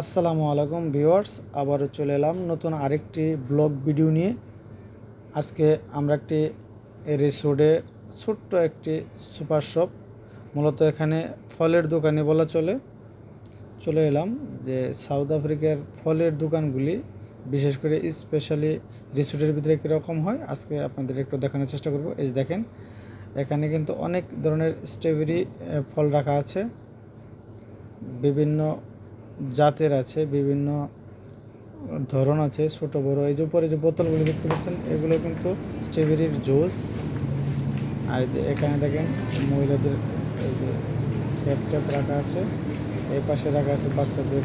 আসসালামু আলাইকুম ভিউয়ার্স, আবারও চলে এলাম নতুন আরেকটি ব্লগ ভিডিও নিয়ে। আজকে আমরা একটি রিসোর্টে ছোট্ট একটি সুপার শপ, মূলত এখানে ফলের দোকানে বলা চলে। চলে এলাম যে সাউথ আফ্রিকার ফলের দোকানগুলি, বিশেষ করে স্পেশালি রিসোর্টের ভিতরে কীরকম হয়, আজকে আপনাদের একটু দেখানোর চেষ্টা করব। এই দেখেন, এখানে কিন্তু অনেক ধরনের স্ট্রবেরি ফল রাখা আছে। বিভিন্ন জাতের আছে, বিভিন্ন ধরন আছে, ছোট, বড়। এই যে উপরে যে বোতলগুলি দেখতে পাচ্ছেন, এগুলো কিন্তু স্ট্রবেরির জুস। আর যে এখানে দেখেন, মহিলাদের এই যে ট্যাপ ট্যাপ রাখা আছে। এই পাশে রাখা আছে বাচ্চাদের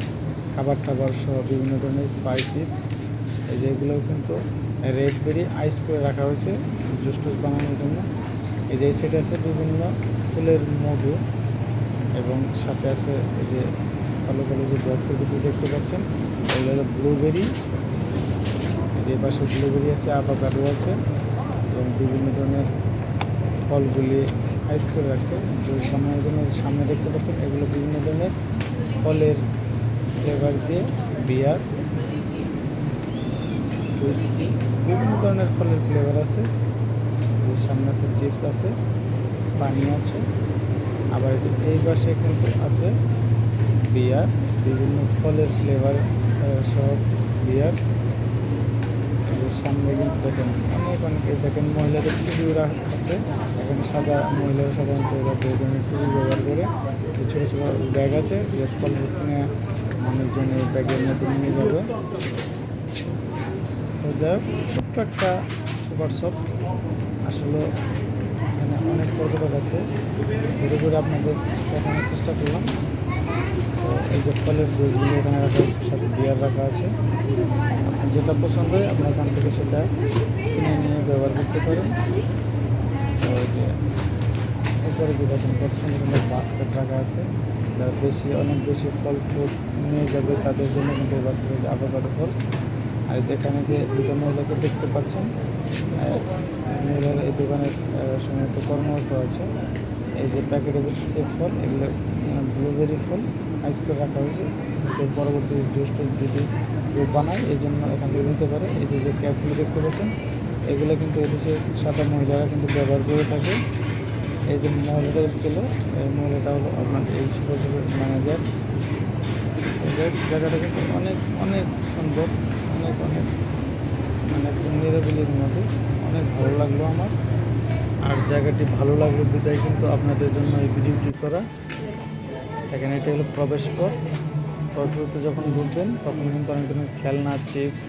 খাবার টাবার সহ বিভিন্ন ধরনের স্পাইসিস। এই যে এগুলো কিন্তু রেড বেরি আইস করে রাখা হয়েছে, জুস টুস বানানোর জন্য। এই যে সেটা আছে বিভিন্ন ফুলের মধু এবং সাথে আছে এই যে কালো কালো যে বক্সের ভিতরে দেখতে পাচ্ছেন, এগুলো হলো ব্লুবেরি যে পাশে ব্লুবেরি আছে আপাকাডো আছে, এবং বিভিন্ন ধরনের ফলগুলি আইস করে রাখছে। জুস বানানোর জন্য সামনে দেখতে পাচ্ছেন, এগুলো বিভিন্ন ধরনের ফলের ফ্লেভার দিয়ে বিয়ার। হুইস্কি বিভিন্ন ধরনের ফলের ফ্লেভার আছে। এই সামনে আছে চিপস আছে, পানি আছে, আবার এই পাশে কিন্তু আছে বিয়ার, বিভিন্ন ফলের ফ্লেভার সব বিয়ার। সামনে কিন্তু দেখেন অনেক অনেক দেখেন মহিলাদের টুপি আছে। এখন সাদা মহিলারা সাধারণত এরা ধরনের টুপি ব্যবহার করে। ছোটো ছোটো ব্যাগ আছে যে ফল কিনে মানুষজন এই ব্যাগের মধ্যে নিয়ে যাবে। যাই হোক ছোট্ট একটা সুপার শপ। আসলে এখানে অনেক পর্যটক আছে। ঘুরে ঘুরে আপনাদের দেখানোর চেষ্টা করলাম। এই যে ফলের জুসগুলো এখানে রাখা হচ্ছে সাথে বিয়ার রাখা আছে। যেটা পছন্দ হয় আপনার এখান থেকে সেটা কিনে নিয়ে ব্যবহার করতে পারেন। যে এরপরে যে দেখেন, কত সুন্দর সুন্দর বাস্কেট রাখা আছে। যারা বেশি, অনেক বেশি ফল ফ্রুট নিয়ে যাবে, তাদের জন্য কিন্তু এই বাস্কেট আবোকাডো ফল। আর এখানে যে দুটো মহিলাকে দেখতে পাচ্ছেন মহিলারা এই দোকানের সম্ভবত কর্মরত আছে। এই যে প্যাকেটে যে ফল, এগুলো ব্লুবেরি ফল। আইস করে রাখা হয়েছে। পরবর্তী টুস যদি কেউ বানায়, এই জন্য এখান থেকে নিতে পারে। এই যে যে ক্যাপগুলো দেখতে পাচ্ছেন, এগুলো কিন্তু এদেশে সাদা মহিলারা কিন্তু ব্যবহার করে থাকে। এই যে মহিলাদের ছিল এই মহিলাটা হলো আপনার এই ছোটো ছোটো ম্যানেজার জায়গাটা কিন্তু অনেক অনেক সুন্দর, অনেক অনেক মানে নিরাবিলির মতো অনেক ভালো লাগল আমার। আর জায়গাটি ভালো লাগল বিদায় কিন্তু আপনাদের জন্য এই ভিডিওটি করা। দেখেন এটা হলো প্রবেশপথ। প্রবেশ পথে যখন ঢুকবেন তখন কিন্তু অনেক ধরনের খেলনা চিপস